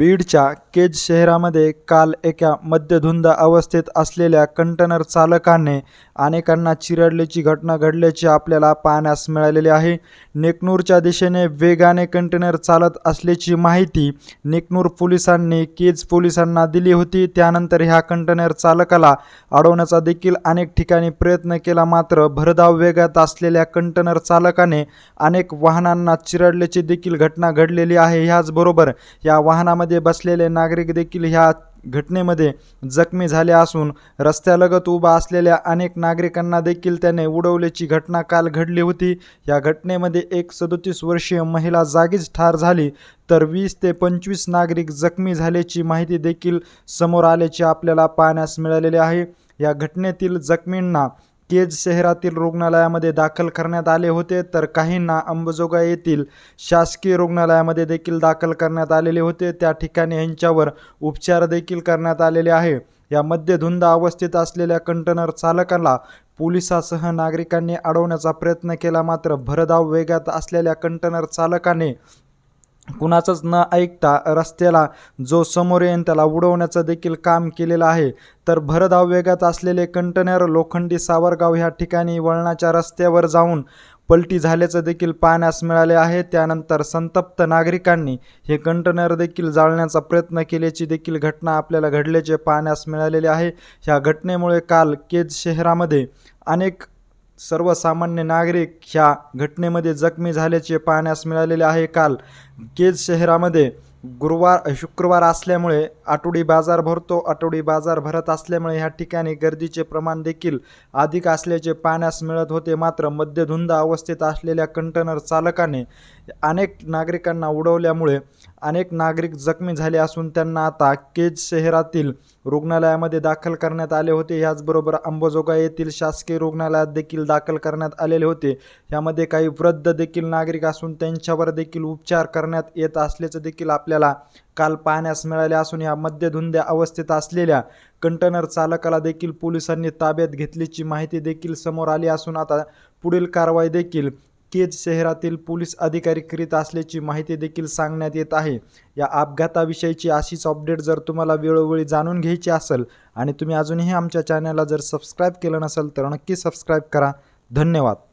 बीडच्या केज शहरामध्ये काल एका मद्यधुंद अवस्थेत असलेल्या कंटेनर चालकाने अनेकांना चिरडल्याची घटना घडल्याची आपल्याला पाहण्यास मिळालेली आहे. नेकनूरच्या दिशेने वेगाने कंटेनर चालत असल्याची माहिती नेकनूर पोलिसांनी केज पोलिसांना दिली होती. त्यानंतर ह्या कंटेनर चालकाला अडवण्याचा देखील अनेक ठिकाणी प्रयत्न केला. मात्र भरधाव वेगात असलेल्या कंटेनर चालकाने अनेक वाहनांना चिरडल्याची देखील घटना घडलेली आहे. ह्याचबरोबर या वाहनामध्ये बसलेले नागरिक देखील ह्या घटनेमध्ये जखमी झाले असून रस्त्यालगत उभा असलेल्या अनेक नागरिकांना देखील त्याने उडवल्याची घटना काल घडली होती. या घटनेमध्ये एक सदोतीस वर्षीय महिला जागीच ठार झाली. तर वीस ते पंचवीस नागरिक जखमी झाल्याची माहिती देखील समोर आल्याची आपल्याला पाहण्यास मिळालेली आहे. या घटनेतील जखमींना केज शहरातील रुग्णालयामध्ये दाखल करण्यात आले होते तर काहींना अंबजोगाई येथील शासकीय रुग्णालयामध्ये देखील दाखल करण्यात आलेले होते. त्या ठिकाणी यांच्यावर उपचार देखील करण्यात आलेले आहे. या मध्यधुंद अवस्थेत असलेल्या कंटेनर चालकाला पोलिसासह नागरिकांनी अडवण्याचा प्रयत्न केला मात्र भरधाव वेगात असलेल्या कंटेनर चालकाने कुणाचंच न ऐकता रस्त्याला जो समोर येईन त्याला उडवण्याचं देखील काम केलेलं आहे. तर भरधाव वेगात असलेले कंटेनर लोखंडी सावरगाव ह्या ठिकाणी वळणाच्या रस्त्यावर जाऊन पलटी झाल्याचं देखील पाहण्यास मिळाले आहे. त्यानंतर संतप्त नागरिकांनी हे कंटेनर देखील जाळण्याचा प्रयत्न केल्याची देखील घटना आपल्याला घडल्याचे पाहण्यास मिळालेले आहे. ह्या घटनेमुळे काल केज शहरामध्ये अनेक सर्वसामान्य नागरिक ह्या घटनेमध्ये जखमी झाल्याचे पाहण्यास मिळालेले आहे. काल केज शहरामध्ये गुरुवार शुक्रवार असल्यामुळे आठवडी बाजार भरतो आठवडी बाजार भरत असल्यामुळे ह्या ठिकाणी गर्दीचे प्रमाण देखील अधिक असल्याचे पाहण्यास मिळत होते. मात्र मध्यधुंद अवस्थेत असलेल्या कंटेनर चालकाने अनेक नागरिकांना उडवल्यामुळे अनेक नागरिक जखमी झाले असून त्यांना आता केज शहरातील रुग्णालयामध्ये दाखल करण्यात आले होते. याचबरोबर अंबाजोगाई येथील शासकीय रुग्णालयात देखील दाखल करण्यात आलेले होते. यामध्ये काही वृद्ध देखील नागरिक असून त्यांच्यावर देखील उपचार करण्यात येत असल्याचं देखील आपल्याला काल पाहण्यास मिळाले असून या मध्यधुंद्या अवस्थेत असलेल्या कंटेनर चालकाला देखील पोलिसांनी ताब्यात घेतल्याची माहिती देखील समोर आली असून आता पुढील कारवाई देखील केज शहरातील पोलीस अधिकारी करीत असल्याची माहिती देखील सांगण्यात येत आहे. या अपघाताविषयीची अशीच अपडेट जर तुम्हाला वेळोवेळी जाणून घ्यायची असेल आणि तुम्ही अजूनही आमच्या चॅनलला जर सबस्क्राईब केलं नसेल तर नक्की सबस्क्राईब करा. धन्यवाद.